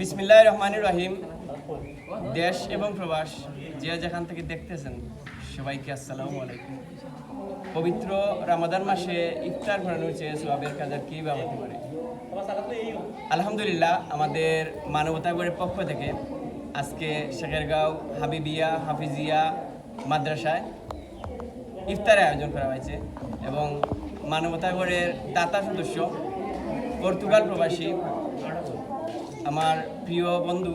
বিসমিল্লাহ রহমানুর রহিম। দেশ এবং প্রবাস যে যেখান থেকে দেখতেছেন সবাইকে আসসালামু আলাইকুম। পবিত্র রামাদান মাসে ইফতার করানো হচ্ছে সোয়াবের কাজার কী বা হতে পারে? আলহামদুলিল্লাহ, আমাদের মানবতাগরের পক্ষ থেকে আজকে শেখেরগাঁও হাবিবিয়া হাফিজিয়া মাদ্রাসায় ইফতারের আয়োজন করা হয়েছে এবং মানবতাগরের দাতা সদস্য পর্তুগাল প্রবাসী আমার প্রিয় বন্ধু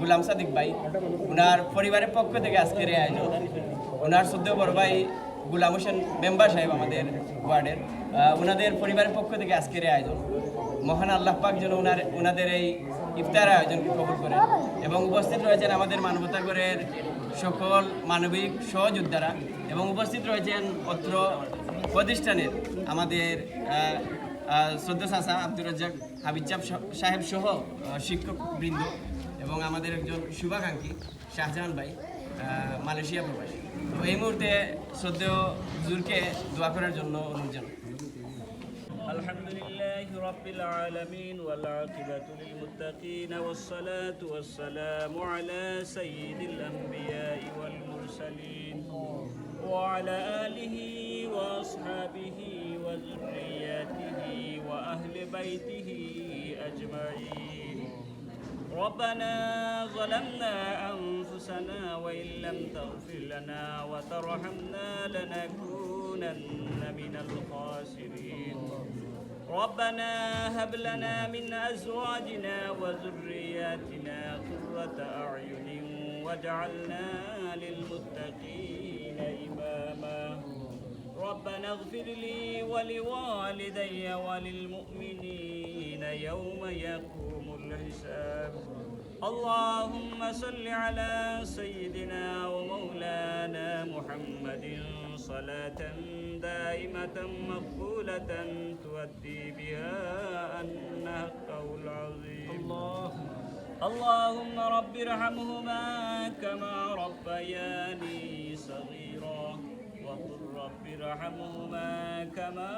গুলাম সাদিক ভাই ওনার পরিবারের পক্ষ থেকে আজকের এই আয়োজন। ওনার সদ্য বড় ভাই গুলাম হোসেন মেম্বার সাহেব আমাদের ওয়ার্ডের ওনাদের পরিবারের পক্ষ থেকে আজকের এই আয়োজন। মহান আল্লাহ পাক যেন ওনার ওনাদের এই ইফতার আয়োজনকে কবুল করেন এবং উপস্থিত রয়েছেন আমাদের মানবতাগরের সকল মানবিক সহযোদ্ধারা এবং উপস্থিত রয়েছেন অত্র প্রতিষ্ঠানের আমাদের শ্রদ্ধ চাচা আব্দুর রাজ্জাক হাবিজাব সাহেব সহ শিক্ষক বৃন্দ এবং আমাদের একজন শুভাকাঙ্ক্ষী শাহজাহান ভাই আহ, মালয়েশিয়া প্রবাসী তো এই মুহূর্তে শ্রদ্ধেয় হুজুরকে দোয়া করার জন্য অনুরোধ জানাই الحمد لله رب العالمين والعاقبة للمتقين والصلاة والسلام على سيد الأنبياء والمرسلين وعلى آله وأصحابه وذرياته وأهل بيته أجمعين. ربنا ظلمنا أنفسنا وإن لم تغفر لنا وترحمنا لنكونن من الخاسرين. ربنا هب لنا من أزواجنا وذرياتنا قرة أعين واجعلنا للمتقين إماما. ربنا اغفر لي ولوالدي وللمؤمنين يوم يقوم الحساب. اللهم صل على سيدنا ومولانا محمد. صلاة دائمة مقبولة تؤدي بها النهق العظيم. الله اللهم رب ارحمهما كما ربياني صغيرا. وقل رب ارحمهما كما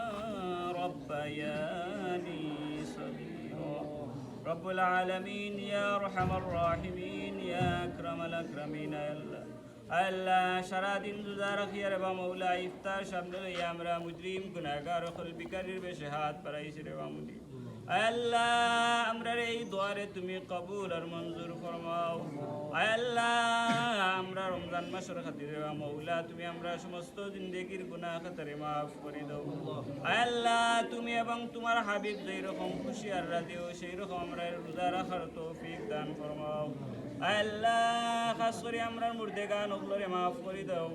ربياني صغيرا رب العالمين يا ارحم الراحمين يا اكرم الاكرمين يا الله আল্লাহ সারাদিন রোজা রাখি রে বা মৌলা ইফতার সামনে লইয়া আমরা মুজরিম গুনাহগার খল বিকারির বেশে হাত পারাইছি রে বা মুদি আল্লাহ আমরা এই দোয়ারে তুমি কবুল আর মঞ্জুর ফরমাও আল্লাহ রমজান মাসের খাতিরে মৌলা তুমি আমরা সমস্ত জিন্দেগির গুনাহ খাতারে মাফ করে দাও। আল্লাহ, তুমি এবং তোমার হাবিব যেই রকম খুশি আর রাজিও সেই রকম আমরা রোজা রাখার তৌফিক দান ফরমাও। আল্লাহ, খাস করে আমরা মুর্দে গান ওগুলোরে মাফ করে দাও।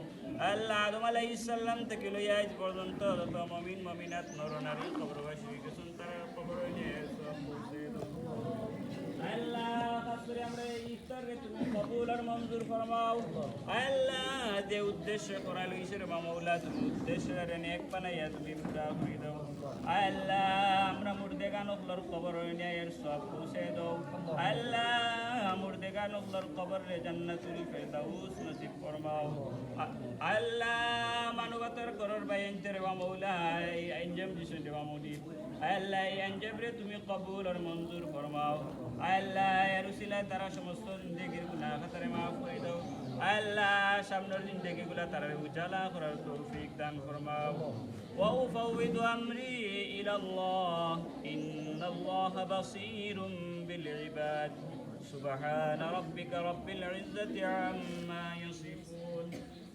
আল্লাহ, আদম আলাইহিস সালাম থেকে লইয়া আজ পর্যন্ত মমিন, মমিনাত, নর, নারী মঞ্জুর ফরমাও। আল্লাহ, যে উদ্দেশ্য করা লইছে রে মামৌলা তুমি উদ্দেশ্য রে নেক বানাইয়া তুমি পুরা করে দাও। আল্লাহ, আমরা মুর্দে গান ওগুলোর কবর এর সব পৌঁছে দাও। আল্লাহ, মুর্দে গান ওগুলোর কবর রে জান্নাতুল ফেরদাউস নসিব ফরমাও। আল্লাহ মানবতার করর বাই এনতে রে মামৌলা এই আইনজাম দিছেন রে মামুদি আল্লাহ এই আঞ্জাব রে তুমি কবুল আর মঞ্জুর ফরমাও আল্লাহ এর উসিলায় তারা সমস্ত জিন্দগির গুনাহ খাতারে মাফ করে দাও আল্লাহ সামনের জিন্দগি গুলা তারা উজালা করার তৌফিক দান ফরমাও وأفوض أمري إلى الله إن الله بصير بالعباد سبحان ربك رب العزة عما يصفون